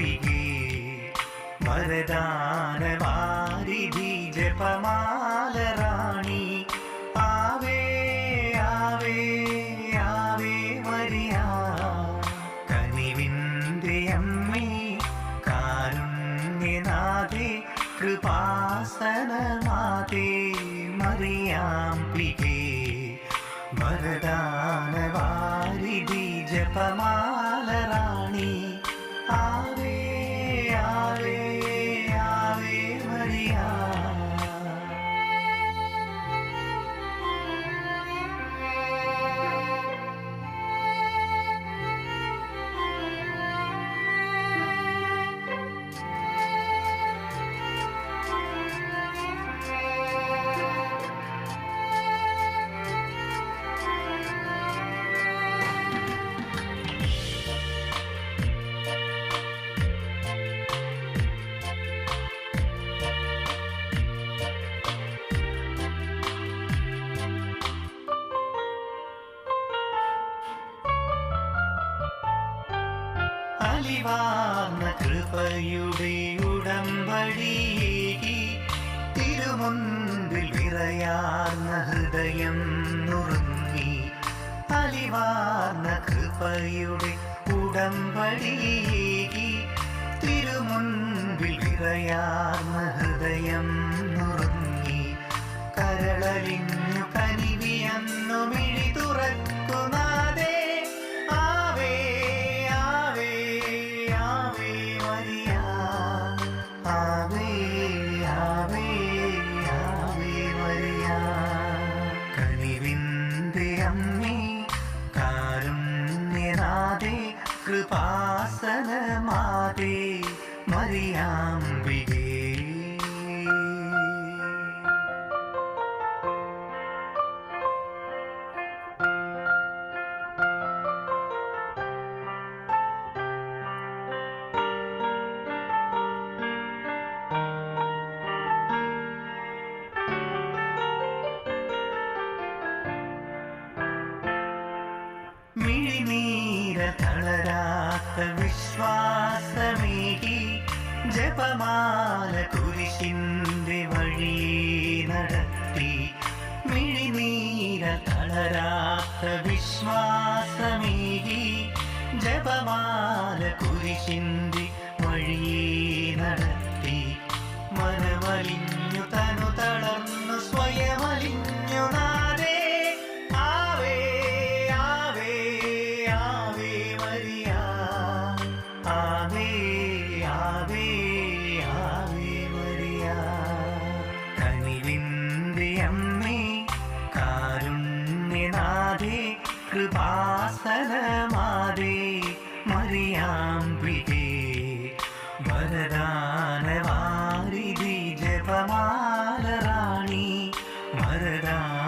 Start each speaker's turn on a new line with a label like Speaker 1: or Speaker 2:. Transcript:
Speaker 1: മറിയാംബികേ വരദാനവാരിധി ജപമാലറാണി ആവേ ആവേ Ave Maria. കനിവിന്റെ അമ്മേ കാരുണ്യനാഥേ കൃപാസനമാതേ മറിയാംബികേ വരദാനവാരിധി ജപമാലറാണി അലിവാർന്ന കൃപയുടെ ഉടമ്പടിയേകി തിരുമുൻപിൽ വിറയാർന്ന ഹൃദയം നുറുങ്ങി. അലിവാർന്ന കൃപയുടെ ഉടമ്പടിയേകി തിരുമുൻപിൽ വിറയാർന്ന ഹൃദയം നുറുങ്ങി. കരളലിഞ്ഞു കൃപാസനമാതേ മറിയാംബികേ മിഴിനീര തളരാത്ത വിശ്വാസമേകി ജപമാല കുരിശിന്റെ വഴി നടത്തി. മിഴിനീര തളരാത്ത വിശ്വാസമേകി ജപമാല കുരിശിന്റെ വഴി നടത്തി. കരുണിവിന്ദ്രിയമ്മേ കാരുണ്യനാഥേ കൃപാസനമാതേ മറിയാംബികേ വരദാനവാരിധി ജപമാലറാണി വരദാന